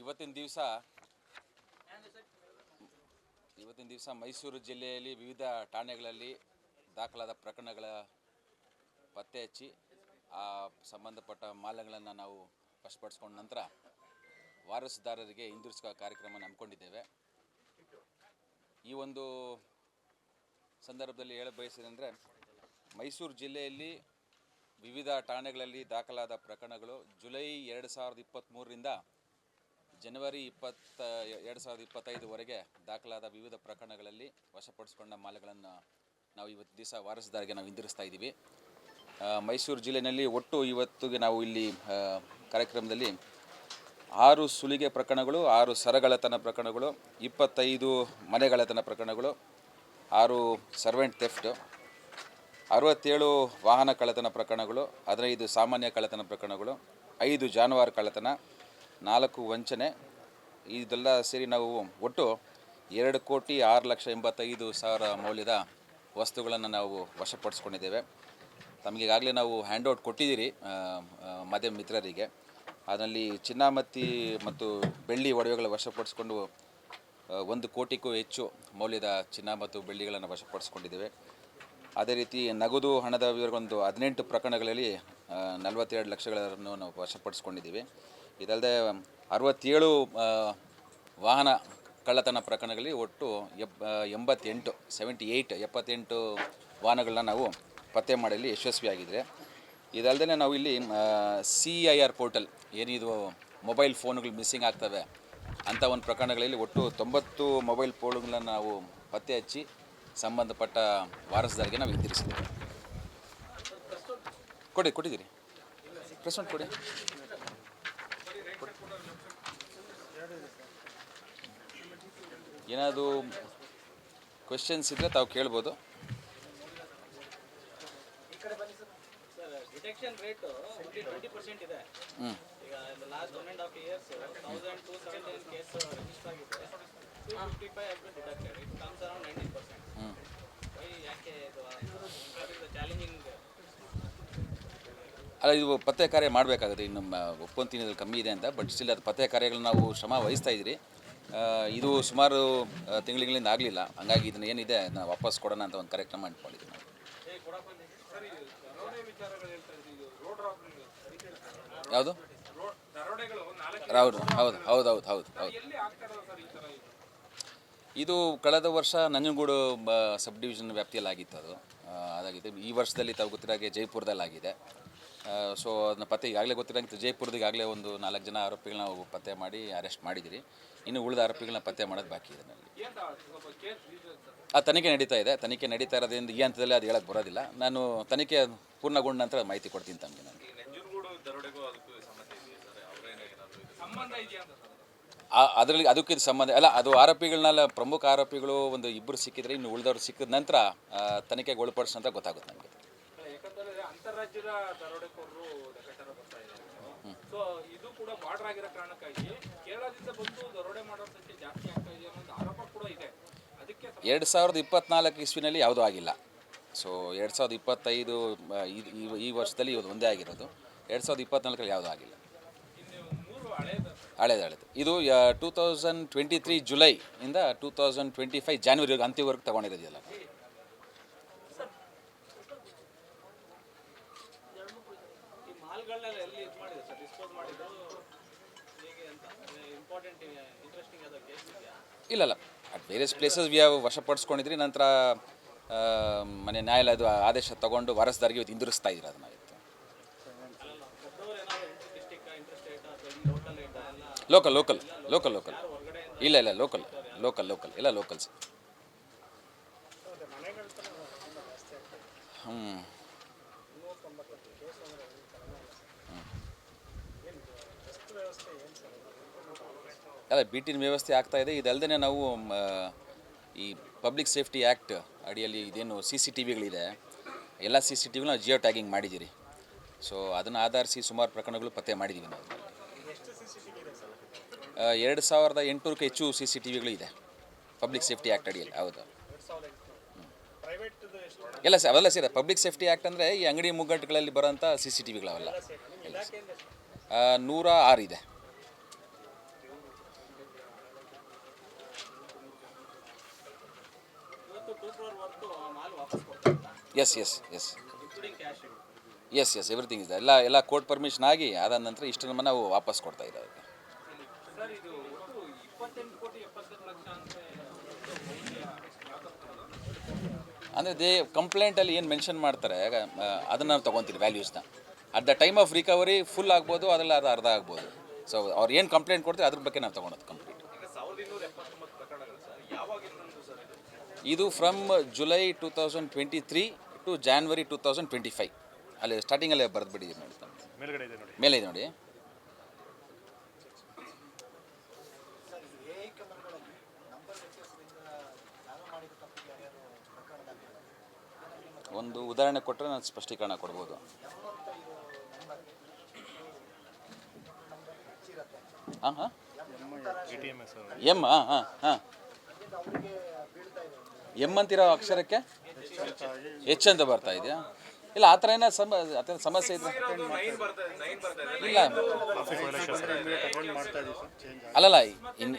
ಇವತ್ತಿನ ದಿವಸ ಇವತ್ತಿನ ದಿವಸ ಮೈಸೂರು ಜಿಲ್ಲೆಯಲ್ಲಿ ವಿವಿಧ ಠಾಣೆಗಳಲ್ಲಿ ದಾಖಲಾದ ಪ್ರಕರಣಗಳ ಪತ್ತೆ ಹಚ್ಚಿ ಆ ಸಂಬಂಧಪಟ್ಟ ಮಾಲಗಳನ್ನು ನಾವು ವಶಪಡಿಸ್ಕೊಂಡ ನಂತರ ವಾರಸುದಾರರಿಗೆ ಹಿಂದಿರುಗಿಸುವ ಕಾರ್ಯಕ್ರಮ ಹಮ್ಮಿಕೊಂಡಿದ್ದೇವೆ. ಈ ಒಂದು ಸಂದರ್ಭದಲ್ಲಿ ಹೇಳ ಬಯಸಿದಂದರೆ ಮೈಸೂರು ಜಿಲ್ಲೆಯಲ್ಲಿ ವಿವಿಧ ಠಾಣೆಗಳಲ್ಲಿ ದಾಖಲಾದ ಪ್ರಕರಣಗಳು ಜುಲೈ ಎರಡು ಸಾವಿರದ ಇಪ್ಪತ್ತ್ಮೂರರಿಂದ ಜನವರಿ ಇಪ್ಪತ್ತ, ಎರಡು ಸಾವಿರದ ಇಪ್ಪತ್ತೈದುವರೆಗೆ ದಾಖಲಾದ ವಿವಿಧ ಪ್ರಕರಣಗಳಲ್ಲಿ ವಶಪಡಿಸಿಕೊಂಡ ಮಾಲಗಳನ್ನು ನಾವು ಇವತ್ತು ದಿವಸ ವಾರಸುದಾರಿಗೆ ನಾವು ಹಿಂದಿರಿಸ್ತಾ ಇದ್ದೀವಿ. ಮೈಸೂರು ಜಿಲ್ಲೆಯಲ್ಲಿ ಒಟ್ಟು ಇವತ್ತಿಗೆ ನಾವು ಇಲ್ಲಿ ಕಾರ್ಯಕ್ರಮದಲ್ಲಿ ಆರು ಸುಲಿಗೆ ಪ್ರಕರಣಗಳು, ಆರು ಸರಗಳತನ ಪ್ರಕರಣಗಳು, ಇಪ್ಪತ್ತೈದು ಮನೆಗಳತನ ಪ್ರಕರಣಗಳು, ಆರು ಸರ್ವೆಂಟ್ ಥೆಫ್ಟು, ಅರವತ್ತೇಳು ವಾಹನ ಕಳ್ಳತನ ಪ್ರಕರಣಗಳು, ಹದಿನೈದು ಸಾಮಾನ್ಯ ಕಳ್ಳತನ ಪ್ರಕರಣಗಳು, ಐದು ಜಾನುವಾರು ಕಳ್ಳತನ ನಾಲ್ಕು ವಂಚನೆ. ಇದೆಲ್ಲ ಸೇರಿ ನಾವು ಒಟ್ಟು ಎರಡು ಕೋಟಿ ಆರು ಲಕ್ಷ ಎಂಬತ್ತೈದು ಸಾವಿರ ಮೌಲ್ಯದ ವಸ್ತುಗಳನ್ನು ನಾವು ವಶಪಡಿಸ್ಕೊಂಡಿದ್ದೇವೆ. ತಮಗೀಗಾಗಲೇ ನಾವು ಹ್ಯಾಂಡ್ಔಟ್ ಕೊಟ್ಟಿದ್ದೀರಿ ಮಾಧ್ಯಮ ಮಿತ್ರರಿಗೆ. ಅದರಲ್ಲಿ ಚಿನ್ನಾಮತ್ತಿ ಮತ್ತು ಬೆಳ್ಳಿ ಒಡವೆಗಳ ವಶಪಡಿಸ್ಕೊಂಡು ಒಂದು ಕೋಟಿಗೂ ಹೆಚ್ಚು ಮೌಲ್ಯದ ಚಿನ್ನ ಮತ್ತು ಬೆಳ್ಳಿಗಳನ್ನು ವಶಪಡಿಸ್ಕೊಂಡಿದ್ದೇವೆ. ಅದೇ ರೀತಿ ನಗದು ಹಣದ ಒಂದು ಹದಿನೆಂಟು ಪ್ರಕರಣಗಳಲ್ಲಿ ನಲವತ್ತೆರಡು ಲಕ್ಷಗಳನ್ನು ನಾವು ವಶಪಡಿಸ್ಕೊಂಡಿದ್ದೀವಿ. ಇದಲ್ಲದೆ ಅರವತ್ತೇಳು ವಾಹನ ಕಳ್ಳತನ ಪ್ರಕರಣಗಳಲ್ಲಿ ಒಟ್ಟು ಎಪ್ ಎಂಬತ್ತೆಂಟು ಸೆವೆಂಟಿ ಏಯ್ಟ್ ಎಪ್ಪತ್ತೆಂಟು ವಾಹನಗಳನ್ನ ನಾವು ಪತ್ತೆ ಮಾಡಲಿ ಯಶಸ್ವಿಯಾಗಿದ್ದರೆ ಇದಲ್ಲದೆ ನಾವು ಇಲ್ಲಿ ಸಿ ಐ ಆರ್ ಪೋರ್ಟಲ್ ಏನಿದು ಮೊಬೈಲ್ ಫೋನ್ಗಳು ಮಿಸ್ಸಿಂಗ್ ಆಗ್ತವೆ ಅಂಥ ಒಂದು ಪ್ರಕರಣಗಳಲ್ಲಿ ಒಟ್ಟು ತೊಂಬತ್ತು ಮೊಬೈಲ್ ಫೋನ್ಗಳನ್ನು ನಾವು ಪತ್ತೆ ಹಚ್ಚಿ ಸಂಬಂಧಪಟ್ಟ ವಾರಸದಾರಿಗೆ ನಾವು ಹಿಂದಿರಿಸಿದ್ದೇವೆ ಕೊಡಿ, ಕೊಟ್ಟಿದ್ದೀರಿ. ಪ್ರೆಸ್ ನೋಟ್ ಕೊಡಿ. ಏನಾದರೂ ಕ್ವೆಶನ್ಸ್ ಇದ್ದರೆ ತಾವು ಕೇಳ್ಬೋದು. Detection rate only twenty percent ಇದೆ. ಹ್ಞೂ ಈಗ last one and half years thousand two seventeen case register ಆಗಿದೆ. Two fifty five deducted it comes around ninety percent ಹ್ಞೂ ವೈ ಯಾಕೆ ಇದು ಚಾಲೆಂಜಿಂಗ್ ಅಲ್ಲ, ಇದು ಪತ್ತೆ ಕಾರ್ಯ ಮಾಡಬೇಕಾಗುತ್ತೆ. ಇನ್ನು ಒಪ್ಕೊಂತೀನಿ ಇದ್ರಲ್ಲಿ ಕಮ್ಮಿ ಇದೆ ಅಂತ ಬಟ್ ಸ್ಟಿಲ್ ಅದು ಪತ್ತೆ ಕಾರ್ಯಗಳು ನಾವು ಶ್ರಮ ವಹಿಸ್ತಾ ಇದ್ದೀರಿ ಇದು ಸುಮಾರು ತಿಂಗಳಿಂದ ಆಗಲಿಲ್ಲ. ಹಂಗಾಗಿ ಇದನ್ನ ಏನಿದೆ, ನಾವು ವಾಪಸ್ ಕೊಡೋಣ ಅಂತ ಒಂದು ಕಾರ್ಯಕ್ರಮ ಅಂದ್ಕೊಂಡಿದ್ದೀವಿ ನಾವು. ಯಾವುದು? ಹೌದು ಹೌದು ಹೌದು ಹೌದು ಹೌದು ಹೌದು. ಇದು ಕಳೆದ ವರ್ಷ ನಂಜನಗೂಡು ಬ- ಸಬ್ ಡಿವಿಷನ್ ವ್ಯಾಪ್ತಿಯಲ್ಲಿ ಆಗಿತ್ತು ಅದು ಅದಾಗಿದೆ. ಈ ವರ್ಷದಲ್ಲಿ ತಾವು ಗೊತ್ತಿರಾಗೆ ಹಾಗೆ ಆಗಿದೆ ಸೊ ಅದನ್ನ ಪತ್ತೆ ಈಗಾಗಲೇ ಗೊತ್ತಿರೋಂಗೆ ಜೈಪುರದ ಆಗಲೇ ಒಂದು ನಾಲ್ಕು ಜನ ಆರೋಪಿಗಳನ್ನ ಪತ್ತೆ ಮಾಡಿ ಅರೆಸ್ಟ್ ಮಾಡಿದ್ದೀರಿ ಇನ್ನು ಉಳಿದ ಆರೋಪಿಗಳನ್ನ ಪತ್ತೆ ಮಾಡೋದು ಬಾಕಿ ಇದೆ ಆ, ತನಿಖೆ ನಡೀತಾ ಇದೆ. ತನಿಖೆ ನಡೀತಾ ಇರೋದ್ರಿಂದ ಈ ಹಂತದಲ್ಲಿ ಅದು ಹೇಳಕ್ಕೆ ಬರೋದಿಲ್ಲ. ನಾನು ತನಿಖೆ ಪೂರ್ಣಗೊಂಡ ನಂತರ ಮಾಹಿತಿ ಕೊಡ್ತೀನಿ ತಮಗೆ ನಾನು. ಅದರಲ್ಲಿ ಅದಕ್ಕೆ ಸಂಬಂಧ ಅಲ್ಲ ಅದು ಆರೋಪಿಗಳನ್ನೆಲ್ಲ ಪ್ರಮುಖ ಆರೋಪಿಗಳು, ಒಂದು ಇಬ್ಬರು ಸಿಕ್ಕಿದ್ರೆ ಇನ್ನು ಉಳಿದವ್ರು ಸಿಕ್ಕಿದ ನಂತರ ತನಿಖೆಗೆ ಒಳಪಡಿಸ್ ಅಂತ ಗೊತ್ತಾಗುತ್ತೆ ನನಗೆ ಅಂತಾರಾಜ್ಯದ ದರೋಡೆಕೋರರು ಲೆಕ್ಕಾಚಾರ ಬರ್ತಾ ಇದೆ ಸೊ ಇದು ಕೂಡ ಬಾರ್ಡರ್ ಆಗಿರೋ ಕಾರಣಕ್ಕಾಗಿ ಕೇರಳದಿಂದ ಬಂದು ದರೋಡೆ ಮಾಡೋ ಸಂಖ್ಯೆ ಜಾಸ್ತಿ ಆಗ್ತಾ ಇದೆ ಅನ್ನೋ ಒಂದು ಆರೋಪ ಕೂಡ ಇದೆ. ಅದಕ್ಕೆ ಎರಡು ಸಾವಿರದ ಇಪ್ಪತ್ನಾಲ್ಕು ಇಸ್ವಿನಲ್ಲಿ ಯಾವುದೂ ಆಗಿಲ್ಲ. ಸೊ ಎರಡು ಸಾವಿರದ ಇಪ್ಪತ್ತೈದು ಈ- ವರ್ಷದಲ್ಲಿ ಇವತ್ತು ಒಂದೇ ಆಗಿರೋದು. ಎರಡು ಸಾವಿರದ ಇಪ್ಪತ್ನಾಲ್ಕರಲ್ಲಿ ಯಾವುದೂ ಆಗಿಲ್ಲ. ಹಳೇದು. ಹಳೇದು ಇದು two thousand twenty three July ಇಂದ ಟೂ ತೌಸಂಡ್ ಟ್ವೆಂಟಿ ಫೈವ್ ಜಾನ್ವರಿವರೆಗೆ ಅಂತ್ಯವರೆಗೆ ತೊಗೊಂಡಿರೋದಿಲ್ಲ ಈ ಮಾಲ್ಗಳನ್ನೆಲ್ಲ ಎಲ್ಲಿ ಇದು ಮಾಡಿದೆ ಸರ್ ಡಿಸ್ಪೋಸ್ ಮಾಡಿದ್ದು. ಹೇಗೆ ಅಂತ ಇಂಪಾರ್ಟೆಂಟ್ ಇಂಟ್ರೆಸ್ಟಿಂಗ್ ಆದ ಕೇಸ್ ಇದೆಯಾ? ಇಲ್ಲಲ್ಲ at various places we have ವಶಪಡಿಸ್ಕೊಂಡಿದ್ರಿ. ನಂತರ ಮನೆ ನ್ಯಾಯಾಲಯದ ಆದೇಶ ತಗೊಂಡು ವಾರಸ್ದಾರಿಗೆ ಇವತ್ತು ಹಿಂದಿರುಗಿಸ್ತಾ ಇದ್ರಿ ಅದನ್ನ ಇವತ್ತು? ಲೋಕಲ್ ಲೋಕಲ್ ಲೋಕಲ್ ಲೋಕಲ್ ಇಲ್ಲ ಇಲ್ಲ ಲೋಕಲ್ ಲೋಕಲ್ ಲೋಕಲ್ ಇಲ್ಲ ಲೋಕಲ್ಸ್ ಹ್ಞೂ ಅಲ್ಲ ಬೀಟಿನ ವ್ಯವಸ್ಥೆ ಆಗ್ತಾ ಇದೆ. ಇದಲ್ಲದೆ ನಾವು ಈ ಪಬ್ಲಿಕ್ ಸೇಫ್ಟಿ ಆ್ಯಕ್ಟ್ ಅಡಿಯಲ್ಲಿ ಇದೇನು ಸಿ ಸಿ ಟಿ ವಿಗಳಿದೆ. ಎಲ್ಲ ಸಿ ಸಿ ಟಿ ವಿಗಳನ್ನ ಜಿಯೋ ಟ್ಯಾಗಿಂಗ್ ಮಾಡಿದ್ದೀರಿ. ಸೊ, ಅದನ್ನು ಆಧರಿಸಿ ಸುಮಾರು ಪ್ರಕರಣಗಳು ಪತ್ತೆ ಮಾಡಿದ್ದೀವಿ ನಾವು. ಎರಡು ಸಾವಿರದ ಎಂಟುನೂರಕ್ಕೂ ಹೆಚ್ಚು ಸಿ ಸಿ ಟಿ ವಿಗಳು ಇದೆ ಪಬ್ಲಿಕ್ ಸೇಫ್ಟಿ ಆ್ಯಕ್ಟ್ ಅಡಿಯಲ್ಲಿ, ಹೌದು. ಎಲ್ಲ ಸರ್ ಅವೆಲ್ಲ ಸರ್ ಪಬ್ಲಿಕ್ ಸೇಫ್ಟಿ ಆ್ಯಕ್ಟ್ ಅಂದರೆ ಈ ಅಂಗಡಿ ಮುಗ್ಗಟ್ಟುಗಳಲ್ಲಿ ಬರೋಂಥ ಸಿ ಸಿ ಟಿ ವಿಗಳವೆಲ್ಲ. ನೂರ ಆರು ಇದೆ ಮತ್ತು ಆ ಮಾಲ್ ವಾಪಸ್ ಕೊಡ್ತಾರೆ yes yes yes yes yes everything ಇದೆ ಎಲ್ಲ ಎಲ್ಲ ಕೋರ್ಟ್ ಪರ್ಮಿಷನ್ ಆಗಿ ಆದ ನಂತರ ಇಷ್ಟನ್ನು ನಾವು ವಾಪಸ್ ಕೊಡ್ತಾ ಇದ್ದಾವೆ ಸರ್ ಇದು ಒಟ್ಟು ಇಪ್ಪತ್ತೆಂಟು ಕೋಟಿ ಎಪ್ಪತ್ತೆಂಟು ಲಕ್ಷ ಅಂತ ಅಂದರೆ ದೇ ಕಂಪ್ಲೇಂಟಲ್ಲಿ ಏನು ಮೆನ್ಷನ್ ಮಾಡ್ತಾರೆ ಅದನ್ನು ನಾವು ತೊಗೊತೀವಿ ವ್ಯಾಲ್ಯೂಸ್ನ at the time of recovery full ಆಗ್ಬೋದು ಅದೆಲ್ಲ ಅದು ಅರ್ಧ ಆಗ್ಬೋದು. ಸೊ ಅವ್ರು ಏನು ಕಂಪ್ಲೇಂಟ್ ಕೊಡ್ತೀವಿ ಅದ್ರ ಬಗ್ಗೆ ನಾವು ತೊಗೊಳೋದು ಕಂಪ್ಲೀಟ್ ಇದು from July two thousand twenty three to January two thousand twenty five ಅಲ್ಲಿ ಸ್ಟಾರ್ಟಿಂಗಲ್ಲೇ ಬರೆದ್ಬಿಟ್ಟಿದ್ದೀವಿ ನೋಡಿ ಮೇಲ್ಗಡೆ ಇದೆ ನೋಡಿ. ಮೇಲೆ ಇದೆ ನೋಡಿ. ಒಂದು ಉದಾಹರಣೆ ಕೊಟ್ಟರೆ ನಾನು ಸ್ಪಷ್ಟೀಕರಣ ಕೊಡ್ಬೋದು. ಹಾಂ? ಹಾಂ ಎಂ ಹಾಂ ಹಾಂ ಹಾಂ. ಎಂ ಅಂತಿರೋ ಅಕ್ಷರಕ್ಕೆ ಎಚ್ ಅಂತ ಬರ್ತಾ ಇದೆಯಾ? ಇಲ್ಲ ಆ ಥರ ಏನೋ ಸಮ ಅದೇನು ಸಮಸ್ಯೆ ಇದೆ ಇಲ್ಲ. ಅಲ್ಲಲ್ಲ in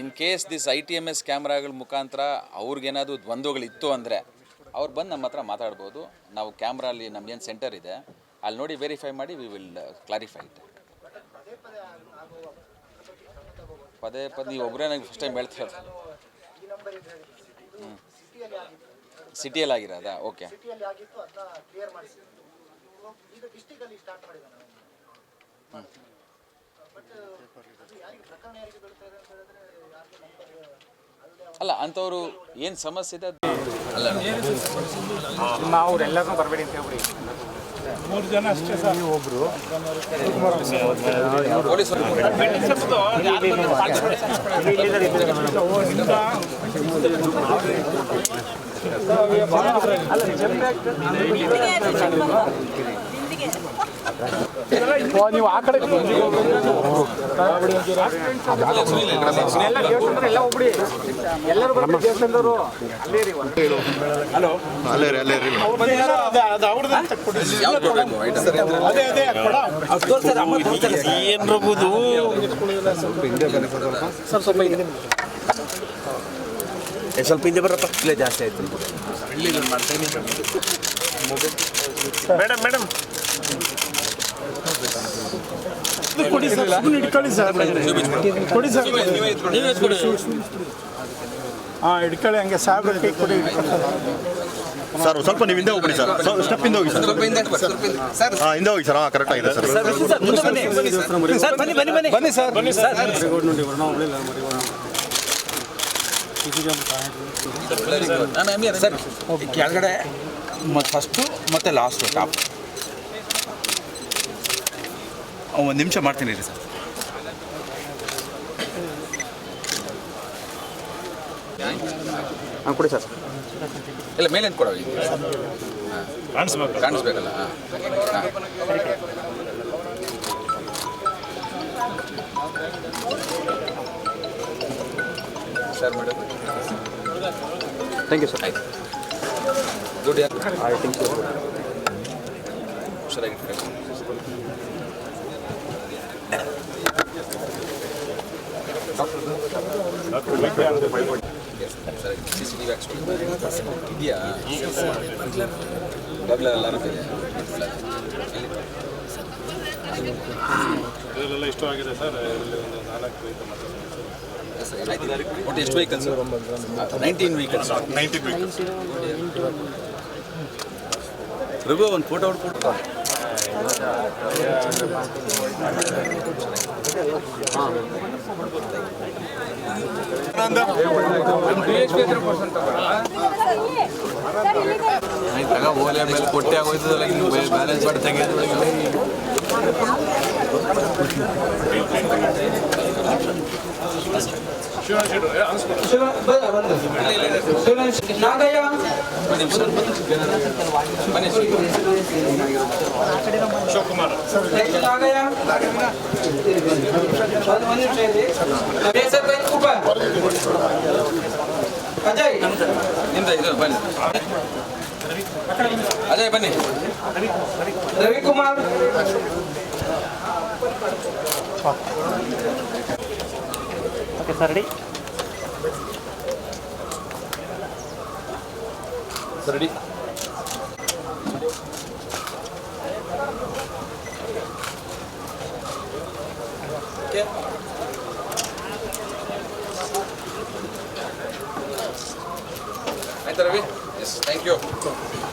in case this I T M S ಕ್ಯಾಮ್ರಾಗಳ ಮುಖಾಂತರ ಅವ್ರಿಗೇನಾದ್ರು ದ್ವಂದ್ವಗಳಿತ್ತು ಅಂದರೆ ಅವ್ರು ಬಂದು ನಮ್ಮ ಹತ್ರ ಮಾತಾಡ್ಬೋದು. ನಾವು ಕ್ಯಾಮ್ರಲ್ಲಿ ನಮ್ದೇನು ಸೆಂಟರ್ ಇದೆ ಅಲ್ಲಿ ನೋಡಿ ವೆರಿಫೈ ಮಾಡಿ ವಿ ವಿಲ್ ಕ್ಲಾರಿಫೈ ಇಟ್ ಪದೇ ಪದೇ ನೀವು ಒಬ್ಬರೇ ನನಗೆ ಫಸ್ಟ್ ಟೈಮ್ ಹೇಳ್ತಿರೋದು ಹ್ಞೂ ಸಿಟಿಯಲ್ಲಿ ಆಗಿರೋದಾ ಓಕೆ. ಸಿಟಿಯಲ್ಲಿ ಆಗಿತ್ತು ಅದನ್ನ ಕ್ಲಿಯರ್ ಮಾಡಿಸಿ ಈಗ ಡಿಸ್ಟಿಕ್ ಅಲ್ಲಿ ಸ್ಟಾರ್ಟ್ ಮಾಡಿದ್ದಾನೆ ಬಟ್ ಅದು ಯಾರಿಗೆ ಪ್ರಕರಣ ಯಾರಿಗೆ ಬೀಳ್ತಾ ಇದೆ ಅಂತ ಹೇಳಿದ್ರೆ ಯಾರಿಗೆ ನಂಬರ್ ಅಲ್ಲ ಅಂಥವ್ರು ಏನು ಸಮಸ್ಯೆ ಇದೆ ಅದು ಅಲ್ಲ ಅವ್ರೆಲ್ಲರೂ ಬರಬೇಡಿ ಅಂತ ಹೇಳ್ಬಿಡಿ ಮೂರು ಜನ ಅಷ್ಟೇ ಸರ್ ಒಬ್ರು ಎಲ್ಲ ಆ ಕಡೆ ಏನ್ರಬಹುದು ಅಲ್ಲೇ ಐಟಮ್ ಸ್ವಲ್ಪ ಹಿಂದೆ ಬರಪ್ಪ ಇಲ್ಲೇ ಜಾಸ್ತಿ ಆಯ್ತು ಮೇಡಮ್ ಮೇಡಮ್ ಕೊಡಿ ಸರ್ ಸರ್ ಕೊಡಿ ಸರ್ ಹಾಂ ಇಟ್ಕೊಳ್ಳಿ ಹಂಗೆ ಸಾಹೇಬ್ರ ಕೈ ಕೊಡಿ ಸರ್ ಸ್ವಲ್ಪ ನೀವು ಹಿಂದೆ ಹೋಗ್ಬಿಡಿ ಸರ್ ಸ್ಟೆಪ್ ಹಿಂದೆ ಹೋಗಿ ಸರ್ ಹಾಂ ಹಿಂದೆ ಹೋಗಿ ಸರ್ ಹಾಂ ಕರೆಕ್ಟ್ ಆಗಿದೆ ಸರ್ ಬನ್ನಿ ಸರ್ ಬನ್ನಿ ಸರ್ ಸರ್ ಕೆಳಗಡೆ ಫಸ್ಟು ಮತ್ತೆ ಲಾಸ್ಟು ಟಾಪ್ ಒಂದು ನಿಮಿಷ ಮಾಡ್ತೀನಿ ರೀ ಸರ್. ಹಾಂ ಕೊಡಿ ಸರ್. ಇಲ್ಲ ಮೇಲೆ ಕೊಡೋ ಕಾಣಿಸ್ಬೇಕು. ಕಾಣಿಸ್ಬೇಕಲ್ಲ ಹಾಂ. Sir madam thank you sir ಆಯ್ತು ದುಡ್ಡು ಯಾರು ಹುಷಾರಾಗಿಟ್ಕೊಳ್ಳಿ ಸಿ ಸಿ ಟಿ ವಿ ಇದೆಯಾ ಇಷ್ಟವಾಗಿದೆ ಸರ್ ಇಲ್ಲಿ ಒಂದು ನಾಲ್ಕು ಐಟಮ್ ಒಟ್ಟು ಎಷ್ಟು vehicles nineteen vehicles ninety Raghu ಒಂದು ಫೋಟೋ ಹೊಡ್ಕೊಟ್ಟು ಓಲೆ ಮೇಲೆ ಕೊಟ್ಟೆ ಆಗೋಯ್ತದಲ್ಲ ಇನ್ನು ಬ್ಯಾಲೆನ್ಸ್ ಮಾಡಿ ತೆಗೆಯೋದು ಅಜಯ್ ನಿಮ್ದ ಇದು ಬನ್ನಿ ಅಜಯ್ ಬನ್ನಿ Ravikumar okay sir ready ready ಆಯ್ತಾ ರವಿ? Yes thank you